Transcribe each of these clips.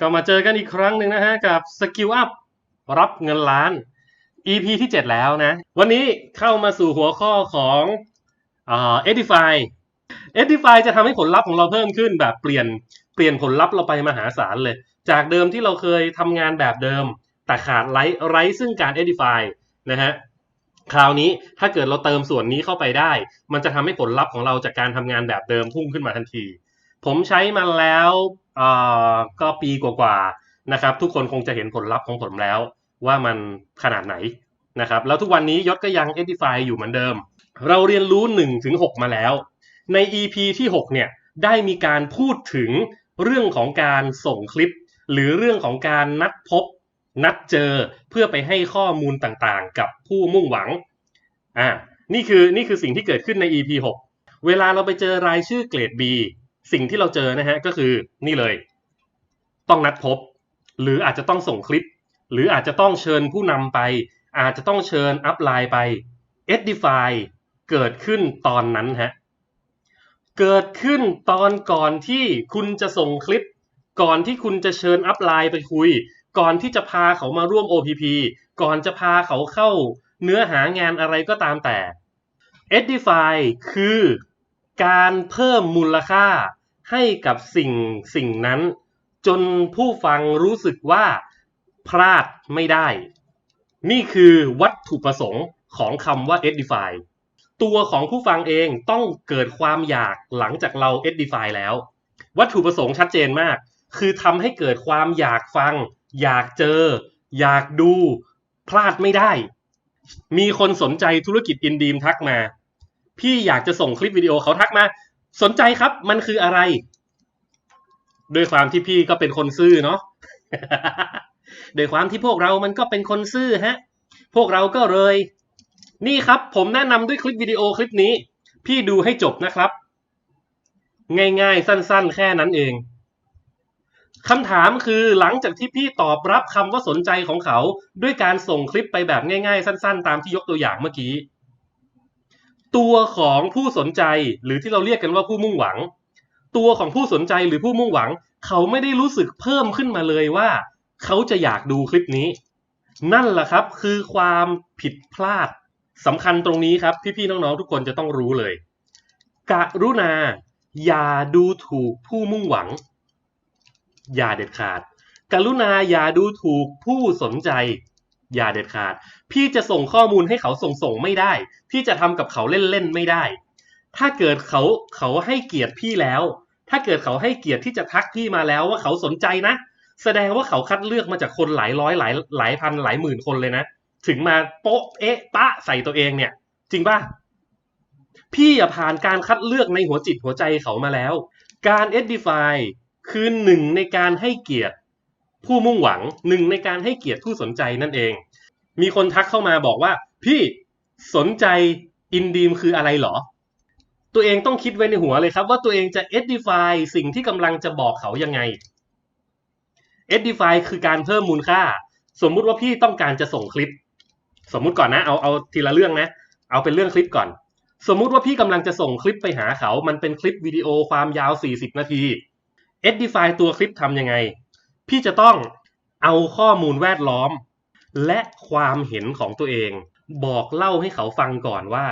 ก็มาเจอกันอีกครั้งหนึ่งนะฮะกับ Skill Up รับเงินล้าน EP ที่ 7 แล้วนะ วันนี้เข้ามาสู่หัวข้อของเอ่า Edify Edify จะทำให้ผลลัพธ์ของเราเพิ่มขึ้นแบบเปลี่ยนเปลี่ยนผลลัพธ์เราไปมหาศาลเลย จากเดิมที่เราเคยทำงานแบบเดิม แต่ขาดไร้ไร้ซึ่งการ Edify นะฮะคราวนี้ถ้าเกิดเราเติมส่วนนี้เข้าไปได้ มันจะทำให้ผลลัพธ์ของเราจากการทำงานแบบเดิมพุ่งขึ้นมาทันที ผมใช้มาแล้ว ก็ปีกว่าๆนะครับ ทุกคนคงจะเห็นผลลัพธ์ของผมแล้วว่ามันขนาดไหนนะครับ แล้วทุกวันนี้ยศก็ยัง Edify อยู่เหมือนเดิม เราเรียนรู้1ถึง6มาแล้ว ใน EP ที่6เนี่ยได้มีการพูดถึงเรื่องของการส่งคลิป หรือเรื่องของการนัดพบ นัดเจอเพื่อไปให้ข้อมูลต่างๆ กับผู้มุ่งหวังอ่านี่คือนี่คือสิ่งที่เกิดขึ้นใน EP 6 เวลาเราไปเจอรายชื่อเกรด B สิ่งที่เราเจอนะฮะก็คือนี่เลย ต้องนัดพบ หรืออาจจะต้องส่งคลิป หรืออาจจะต้องเชิญผู้นำไป อาจจะต้องเชิญอัพไลน์ไป Edify เกิดขึ้นตอนนั้นฮะเกิดขึ้นตอนก่อนที่คุณจะส่งคลิป ก่อนที่คุณจะเชิญอัพไลน์ไปคุย ก่อนที่จะพาเขามาร่วม OPP ก่อนจะพาเขาเข้าเนื้อหางานอะไรก็ตามแต่ Edify คือการเพิ่มมูลค่า ให้กับสิ่งสิ่งนั้น จนผู้ฟังรู้สึกว่าพลาดไม่ได้ นี่คือวัตถุประสงค์ของคำว่า Edify ตัวของผู้ฟังเองต้องเกิดความอยากหลังจากเรา Edify แล้ว วัตถุประสงค์ชัดเจนมาก คือทำให้เกิดความอยากฟัง อยากเจอ อยากดู พลาดไม่ได้ มีคนสนใจธุรกิจอินดีมทักมา พี่อยากจะส่งคลิปวิดีโอเขาทักมา สนใจครับ มันคืออะไร ด้วยความที่พี่ก็เป็นคนซื่อเนาะด้วยความที่พวกเรามันก็เป็นคนซื่อฮะ พวกเราก็เลย นี่ครับ ผมแนะนำด้วยคลิปวิดีโอคลิปนี้ พี่ดูให้จบนะครับ ง่ายๆ สั้นๆ แค่นั้นเองคำถามคือหลังจากที่พี่ตอบรับคำว่าสนใจของเขา ด้วยการส่งคลิปไปแบบง่ายๆ สั้น ๆ ตามที่ยกตัวอย่างเมื่อกี้ ตัวของผู้สนใจหรือที่เราเรียกกันว่าผู้มุ่งหวัง ตัวของผู้สนใจหรือผู้มุ่งหวัง เขาไม่ได้รู้สึกเพิ่มขึ้นมาเลยว่า เขาจะอยากดูคลิปนี้ นั่นแหละครับคือความผิดพลาดสำคัญตรงนี้ครับ พี่ๆน้องๆทุกคนจะต้องรู้เลยกรุณาอย่าดูถูกผู้มุ่งหวัง อย่าเด็ดขาด กรุณาอย่าดูถูกผู้สนใจ อย่าเด็ดขาด พี่จะส่งข้อมูลให้เขาส่งส่งไม่ได้ พี่จะทำกับเขาเล่นๆไม่ได้ ถ้าเกิดเขาเขาให้เกียรติพี่แล้ว ถ้าเกิดเขาให้เกียรติที่จะทักพี่มาแล้วว่าเขาสนใจนะ แสดงว่าเขาคัดเลือกมาจากคนหลายร้อยหลายหลายพันหลายหมื่นคนเลยนะ ถึงมาโป๊ะเอ๊ะปะใส่ตัวเองเนี่ย จริงป่ะ พี่อะผ่านการคัดเลือกในหัวจิตหัวใจเขามาแล้ว การ edify คือหนึ่งในการให้เกียรติ ผู้มุ่งหวังหนึ่งในการให้เกียรติผู้สนใจนั่นเอง มีคนทักเข้ามาบอกว่า พี่สนใจอินดีมคืออะไรเหรอ ตัวเองต้องคิดไว้ในหัวเลยครับ ว่าตัวเองจะ edify สิ่งที่กำลังจะบอกเขายังไง edify คือการเพิ่มมูลค่า สมมุติว่าพี่ต้องการจะส่งคลิป สมมุติก่อนนะ เอาเอาทีละเรื่องนะ เอาเป็นเรื่องคลิปก่อน สมมุติว่าพี่กำลังจะส่งคลิปไปหาเขา มันเป็นคลิปวิดีโอความยาว 40 นาที edify ตัวคลิปทำยังไง พี่จะต้องเอาข้อมูลแวดล้อม และความเห็นของตัวเอง บอกเล่าให้เขาฟังก่อนว่า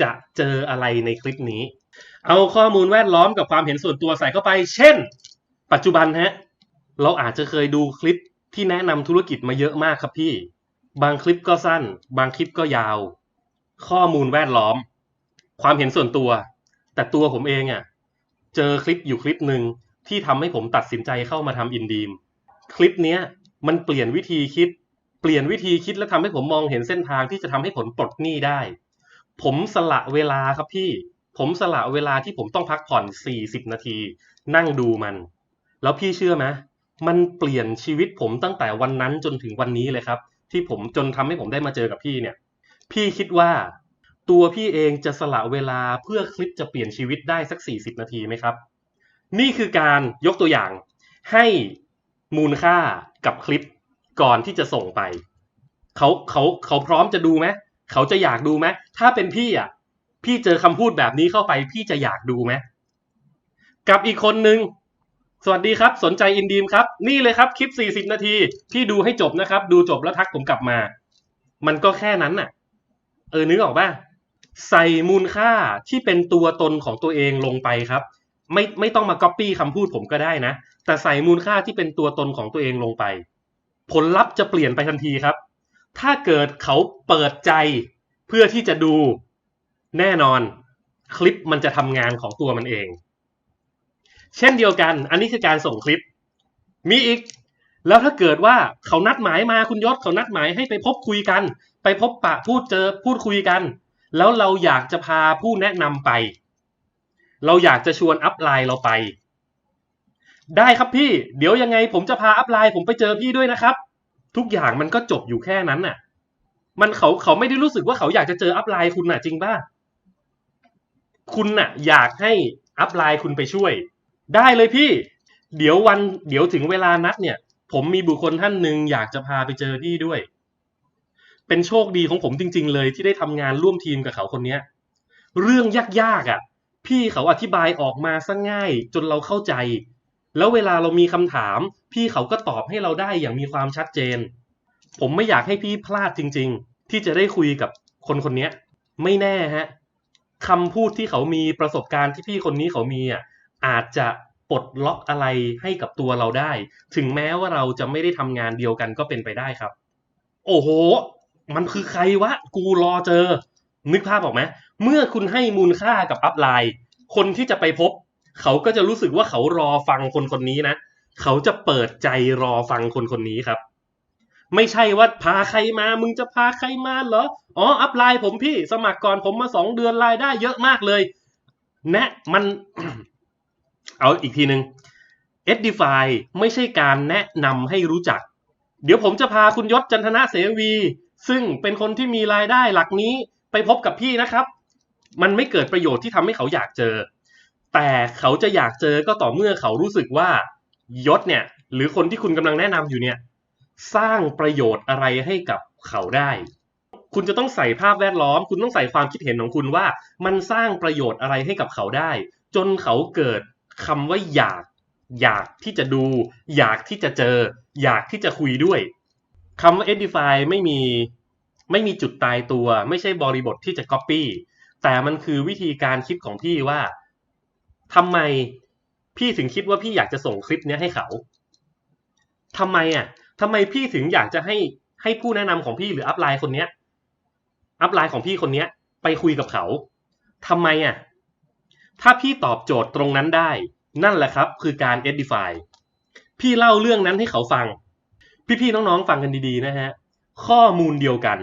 จะเจออะไรในคลิปนี้ เอาข้อมูลแวดล้อมกับความเห็นส่วนตัวใส่เข้าไป เช่น ปัจจุบันฮะเราอาจจะเคยดูคลิปที่แนะนำธุรกิจมาเยอะมากครับพี่ บางคลิปก็สั้น บางคลิปก็ยาว ข้อมูลแวดล้อม ความเห็นส่วนตัว แต่ตัวผมเองอะ่ะ เจอคลิปอยู่คลิปหนึ่งที่ทำให้ผมตัดสินใจเข้ามาทำอินดีม คลิปเนี้ยมันเปลี่ยนวิธีคิด เปลี่ยนวิธีคิดและทำให้ผมมองเห็นเส้นทางที่จะทำให้ผลปลดหนี้ได้ ผมสละเวลาครับพี่ ผมสละเวลาที่ผมต้องพักผ่อน 40 นาที นั่งดูมัน แล้วพี่เชื่อไหมมันเปลี่ยนชีวิตผมตั้งแต่วันนั้นจนถึงวันนี้เลยครับ ที่ผมจนทำให้ผมได้มาเจอกับพี่เนี่ย พี่คิดว่าตัวพี่เองจะสละเวลาเพื่อคลิปจะเปลี่ยนชีวิตได้สัก 40 นาทีไหมครับ นี่คือการยกตัวอย่างให้ มูลค่ากับคลิปก่อนที่จะส่งไปเขาเขาเขาพร้อมจะดูไหมเขาจะอยากดูไหมถ้าเป็นพี่อะ พี่เจอคำพูดแบบนี้เข้าไป พี่จะอยากดูไหมกับอีกคนนึง สวัสดีครับ สนใจอินดีมครับ นี่เลยครับคลิป 40 นาทีที่ดูให้จบนะครับ ดูจบแล้วทักผมกลับมา มันก็แค่นั้นน่ะ เออนึกออกป่ะใส่มูลค่าที่เป็นตัวตนของตัวเองลงไปครับ ไม่ไม่ต้องมาก๊อปปี้คำพูดผมก็ได้นะ แต่ใส่มูลค่าที่เป็นตัวตนของตัวเองลงไป ผลลัพธ์จะเปลี่ยนไปทันทีครับ ถ้าเกิดเขาเปิดใจเพื่อที่จะดูแน่นอนคลิปมันจะทำงานของตัวมันเอง เช่นเดียวกัน อันนี้คือการส่งคลิป มีอีก แล้วถ้าเกิดว่าเขานัดหมายมาคุณยศเขานัดหมายให้ไปพบคุยกัน ไปพบปะพูดเจอพูดคุยกัน แล้วเราอยากจะพาผู้แนะนำไป เราอยากจะชวนอัพไลน์เราไป ได้ครับพี่ เดี๋ยวยังไงผมจะพาอัพไลน์ผมไปเจอพี่ด้วยนะครับ ทุกอย่างมันก็จบอยู่แค่นั้นน่ะ มันเขาเขาไม่ได้รู้สึกว่าเขาอยากจะเจออัพไลน์คุณน่ะจริงป่ะคุณน่ะ อยากให้อัพไลน์คุณไปช่วย ได้เลยพี่ เดี๋ยววัน เดี๋ยวถึงเวลานัดเนี่ย ผมมีบุคคลท่านหนึ่งอยากจะพาไปเจอพี่ด้วย เป็นโชคดีของผมจริง ๆ เลยที่ได้ทำงานร่วมทีมกับเขาคนนี้เรื่องยากๆอะ พี่เขาอธิบายออกมาซะง่าย จนเราเข้าใจ แล้วเวลาเรามีคำถาม พี่เขาก็ตอบให้เราได้อย่างมีความชัดเจน ผมไม่อยากให้พี่พลาดจริง ๆ ที่จะได้คุยกับคนคนนี้ไม่แน่ฮะคำพูดที่เขามีประสบการณ์ที่พี่คนนี้เขามีอะอาจจะปลดล็อกอะไรให้กับตัวเราได้ ถึงแม้ว่าเราจะไม่ได้ทำงานเดียวกันก็เป็นไปได้ครับ โอ้โห มันคือใครวะ กูรอเจอ นึกภาพออกไหมเมื่อคุณให้มูลค่ากับอัพไลน์คนที่จะไปพบ เขาก็จะรู้สึกว่าเขารอฟังคนคนนี้นะ เขาจะเปิดใจรอฟังคนคนนี้ครับ ไม่ใช่ว่าพาใครมา มึงจะพาใครมาเหรอ อ๋อ อัพไลน์ผมพี่ สมัครก่อนผมมาสองเดือนรายได้เยอะมากเลย แนะมัน เอาอีกทีหนึ่ง Edify ไม่ใช่การแนะนำให้รู้จัก เดี๋ยวผมจะพาคุณยศจันทนะเสวี ซึ่งเป็นคนที่มีรายได้หลักนี้ ไปพบกับพี่นะครับ มันไม่เกิดประโยชน์ที่ทำให้เขาอยากเจอ แต่เขาจะอยากเจอก็ต่อเมื่อเขารู้สึกว่ายศเนี่ย หรือคนที่คุณกำลังแนะนำอยู่เนี่ย สร้างประโยชน์อะไรให้กับเขาได้ คุณจะต้องใส่ภาพแวดล้อม คุณต้องใส่ความคิดเห็นของคุณว่า มันสร้างประโยชน์อะไรให้กับเขาได้ จนเขาเกิดคำว่าอยาก อยากที่จะดู อยากที่จะเจอ อยากที่จะคุยด้วยคำว่า edify ไม่มี ไม่มีจุดตายตัว ไม่ใช่บริบทที่จะ copy แต่มันคือวิธีการคิดของพี่ว่าทำไมพี่ถึงคิดว่าพี่อยากจะส่งคลิปเนี้ยให้เขาทำไมอะทำไมพี่ถึงอยากจะให้ให้ผู้แนะนำของพี่หรืออัพไลน์คนเนี้ย อัพไลน์ของพี่คนเนี้ย ไปคุยกับเขาทำไมอะ ถ้าพี่ตอบโจทย์ตรงนั้นได้ นั่นแหละครับ คือการ edify พี่เล่าเรื่องนั้นให้เขาฟัง พี่ๆน้องๆฟังกันดีๆนะฮะ ข้อมูลเดียวกัน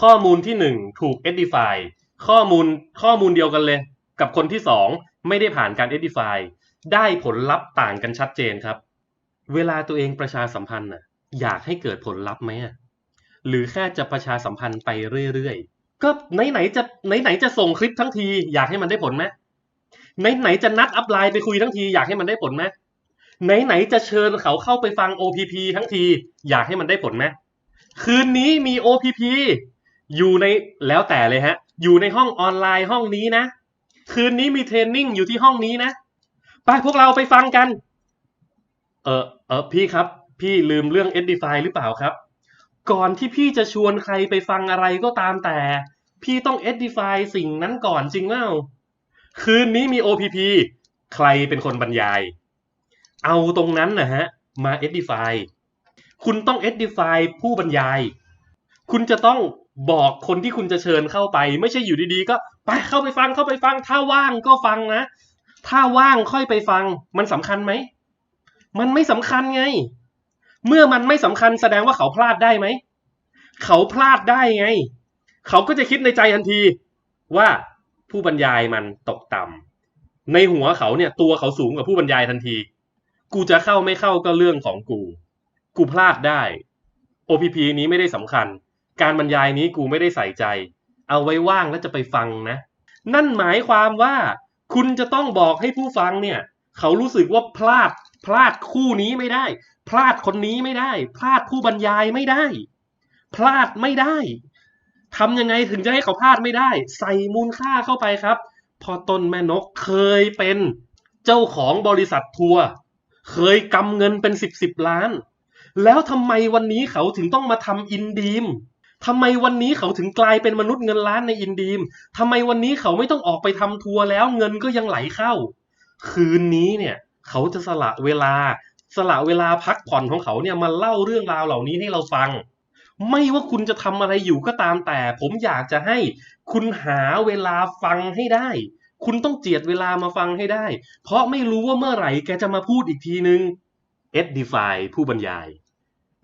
ข้อมูลที่หนึ่งถูก edify ข้อมูลข้อมูลเดียวกันเลย กับคนที่สองไม่ได้ผ่านการ edify ได้ผลลัพธ์ต่างกันชัดเจนครับ เวลาตัวเองประชาสัมพันธ์น่ะอยากให้เกิดผลลัพธ์ไหมหรือแค่จะประชาสัมพันธ์ไปเรื่อยๆ ก็ไหนๆจะไหนๆจะส่งคลิปทั้งที อยากให้มันได้ผลไหมไหนๆจะนัดอัพไลน์ไปคุยทั้งทีอยากให้มันได้ผลไหมไหนๆจะเชิญเขาเข้าไปฟัง OPP ทั้งที อยากให้มันได้ผลไหมคืนนี้มี OPP อยู่ในแล้วแต่เลยฮะ อยู่ในห้องออนไลน์ห้องนี้นะ คืนนี้มีเทรนนิ่งอยู่ที่ห้องนี้นะ ไปพวกเราไปฟังกัน เออเออพี่ครับ พี่ลืมเรื่อง Edify หรือเปล่าครับ ก่อนที่พี่จะชวนใครไปฟังอะไรก็ตามแต่ พี่ต้อง Edify สิ่งนั้นก่อนจริงเปล่าคืนนี้มี OPP ใครเป็นคนบรรยาย เอาตรงนั้นนะฮะ มา Edify คุณต้อง Edify ผู้บรรยาย คุณจะต้อง บอกคนที่คุณจะเชิญเข้าไป ไม่ใช่อยู่ดีๆ ก็ไปเข้าไปฟังเข้าไปฟัง ถ้าว่างก็ฟังนะ ถ้าว่างค่อยไปฟัง มันสำคัญไหม มันไม่สำคัญไง เมื่อมันไม่สำคัญแสดงว่าเขาพลาดได้ไหม เขาพลาดได้ไง เขาก็จะคิดในใจทันที ว่าผู้บรรยายมันตกต่ำในหัวเขาเนี่ย ตัวเขาสูงกว่าผู้บรรยายทันที กูจะเข้าไม่เข้าก็เรื่องของกู กูพลาดได้ OPP นี้ไม่ได้สำคัญ การบรรยายนี้กูไม่ได้ใส่ใจ เอาไว้ว่างแล้วจะไปฟังนะ นั่นหมายความว่าคุณจะต้องบอกให้ผู้ฟังเนี่ย เขารู้สึกว่าพลาดพลาดคู่นี้ไม่ได้ พลาดคนนี้ไม่ได้ พลาดผู้บรรยายไม่ได้ พลาดไม่ได้ทำยังไงถึงจะให้เขาพลาดไม่ได้ ใส่มูลค่าเข้าไปครับ พอต้นแม่นกเคยเป็นเจ้าของบริษัททัวร์เคยกำเงินเป็นสิบสิบล้าน แล้วทำไมวันนี้เขาถึงต้องมาทำอินดีม ทำไมวันนี้เขาถึงกลายเป็นมนุษย์เงินล้านในอินดีมทำไมวันนี้เขาไม่ต้องออกไปทำทัวร์แล้วเงินก็ยังไหลเข้า คืนนี้เนี่ยเขาจะสละเวลา สละเวลาพักผ่อนของเขาเนี่ยมาเล่าเรื่องราวเหล่านี้ให้เราฟัง ไม่ว่าคุณจะทำอะไรอยู่ก็ตามแต่ ผมอยากจะให้คุณหาเวลาฟังให้ได้ คุณต้องเจียดเวลามาฟังให้ได้ เพราะไม่รู้ว่าเมื่อไหร่แกจะมาพูดอีกทีนึง e d i f y ผู้บรรยาย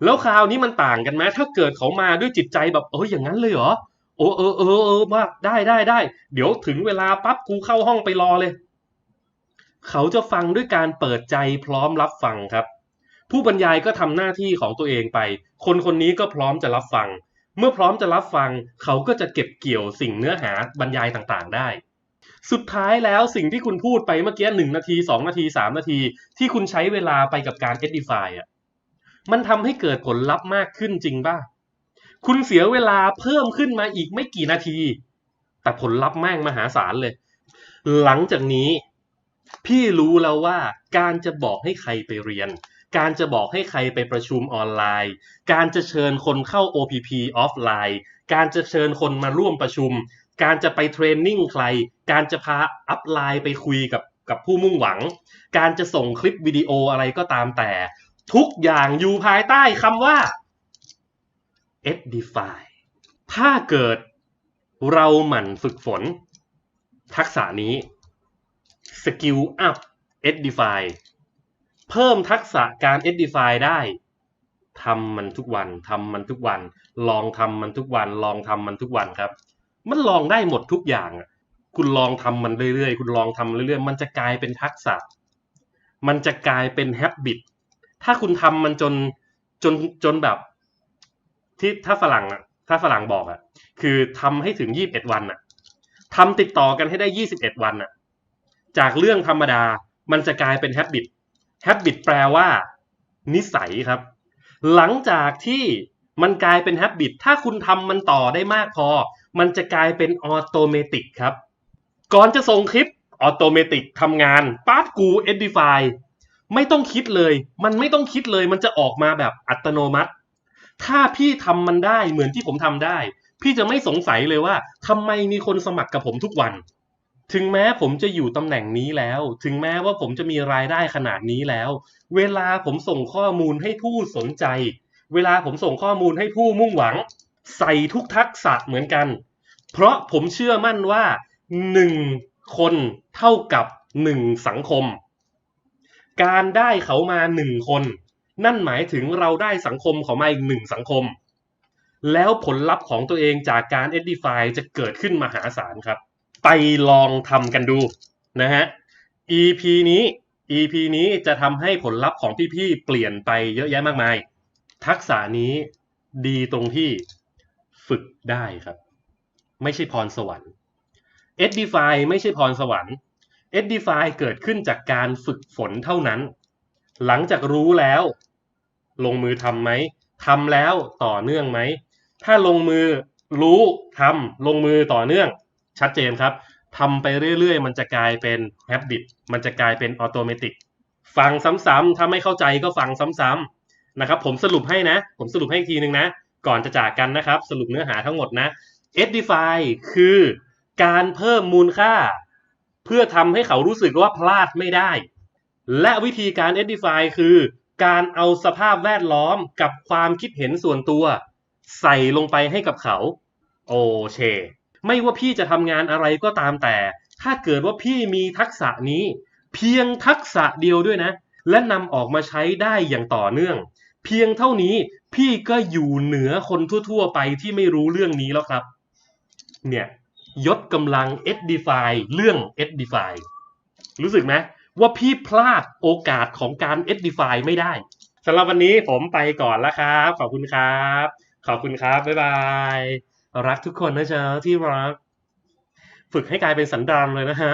แล้วคราวนี้มันต่างกันไหมถ้าเกิดเขามาด้วยจิตใจแบบเอออย่างนั้นเลยเหรอโอ้เออเออเออมาได้ได้ได้ เดี๋ยวถึงเวลาปั๊บกูเข้าห้องไปรอเลย เขาจะฟังด้วยการเปิดใจพร้อมรับฟังครับ ผู้บรรยายก็ทำหน้าที่ของตัวเองไป คนคนนี้ก็พร้อมจะรับฟัง เมื่อพร้อมจะรับฟัง เขาก็จะเก็บเกี่ยวสิ่งเนื้อหาบรรยายต่างๆ ได้ สุดท้ายแล้วสิ่งที่คุณพูดไปเมื่อกี้หนึ่งนาทีสองนาทีสามนาที ที่คุณใช้เวลาไปกับการ edify อะ มันทำให้เกิดผลลัพธ์มากขึ้นจริงป่ะ คุณเสียเวลาเพิ่มขึ้นมาอีกไม่กี่นาที แต่ผลลัพธ์แม่งมหาศาลเลย หลังจากนี้ พี่รู้แล้วว่าการจะบอกให้ใครไปเรียน การจะบอกให้ใครไปประชุมออนไลน์ การจะเชิญคนเข้า OPP ออฟไลน์ การจะเชิญคนมาร่วมประชุม การจะไปเทรนนิ่งใคร การจะพาอัพไลน์ไปคุยกับกับผู้มุ่งหวัง การจะส่งคลิปวิดีโออะไรก็ตามแต่ ทุกอย่างอยู่ภายใต้คำว่า edify ถ้าเกิดเราหมั่นฝึกฝน ทักษะนี้ skill up edify เพิ่มทักษะการ edify ได้ทำมันทุกวันทำมันทุกวัน ลองทำมันทุกวัน ลองทำมันทุกวันครับ มันลองได้หมดทุกอย่างคุณลองทำมันเรื่อยๆ คุณลองทำเรื่อยๆ มันจะกลายเป็นทักษะ มันจะกลายเป็น habit ถ้าคุณทำมันจนจนจนแบบที่ถ้าฝรั่งอะ ถ้าฝรั่งบอกอะ คือทำให้ถึงยี่สิบเอ็ดวันอะทำติดต่อกันให้ได้ยี่สิบเอ็ดวันอะ จากเรื่องธรรมดามันจะกลายเป็น habit habit แปลว่า นิสัยครับ หลังจากที่มันกลายเป็น habit ถ้าคุณทำมันต่อได้มากพอ มันจะกลายเป็นออโตเมติกครับ ก่อนจะส่งคลิปออโตเมติกทำงานปั๊บกู edify ไม่ต้องคิดเลย มันไม่ต้องคิดเลย มันจะออกมาแบบอัตโนมัติ ถ้าพี่ทำมันได้เหมือนที่ผมทำได้ พี่จะไม่สงสัยเลยว่าทำไมมีคนสมัครกับผมทุกวัน ถึงแม้ผมจะอยู่ตำแหน่งนี้แล้ว ถึงแม้ว่าผมจะมีรายได้ขนาดนี้แล้ว เวลาผมส่งข้อมูลให้ผู้สนใจ เวลาผมส่งข้อมูลให้ผู้มุ่งหวัง ใส่ทุกทักษะเหมือนกัน เพราะผมเชื่อมั่นว่าหนึ่งคนเท่ากับหนึ่งสังคม การได้เขามาหนึ่งคน นั่นหมายถึงเราได้สังคมเขามาอีกหนึ่งสังคม แล้วผลลัพธ์ของตัวเองจากการ edify จะเกิดขึ้นมหาศาลครับ ไปลองทำกันดูนะฮะ EP นี้ EP นี้จะทำให้ผลลัพธ์ของพี่ๆเปลี่ยนไปเยอะแยะมากมาย ทักษะนี้ดีตรงที่ฝึกได้ครับ ไม่ใช่พรสวรรค์ edify ไม่ใช่พรสวรรค์ edify เกิดขึ้นจากการฝึกฝนเท่านั้น หลังจากรู้แล้ว ลงมือทำไหมทำแล้วต่อเนื่องไหม ถ้าลงมือรู้ทำลงมือต่อเนื่อง ชัดเจนครับทำไปเรื่อยๆ มันจะกลายเป็น habit มันจะกลายเป็นออโตเมติกฟังซ้ำๆถ้าไม่เข้าใจก็ฟังซ้ำๆนะครับ ผมสรุปให้นะ ผมสรุปให้อีกทีนึงนะ ก่อนจะจากกันนะครับ สรุปเนื้อหาทั้งหมดนะ edify คือการเพิ่มมูลค่า เพื่อทำให้เขารู้สึกว่าพลาดไม่ได้ และวิธีการ edify คือการเอาสภาพแวดล้อมกับความคิดเห็นส่วนตัว ใส่ลงไปให้กับเขา โอเช ไม่ว่าพี่จะทำงานอะไรก็ตามแต่ ถ้าเกิดว่าพี่มีทักษะนี้ เพียงทักษะเดียวด้วยนะ และนำออกมาใช้ได้อย่างต่อเนื่อง เพียงเท่านี้พี่ก็อยู่เหนือคนทั่ว ๆ ไปที่ไม่รู้เรื่องนี้แล้วครับ เนี่ย ยศกำลัง edify เรื่อง edify รู้สึกไหมว่าพี่พลาดโอกาสของการ edify ไม่ได้สำหรับวันนี้ผมไปก่อนแล้วครับ ขอบคุณครับ ขอบคุณครับ บ๊ายบาย รักทุกคนนะเจ้าที่รัก ฝึกให้กลายเป็นสันดานเลยนะฮะ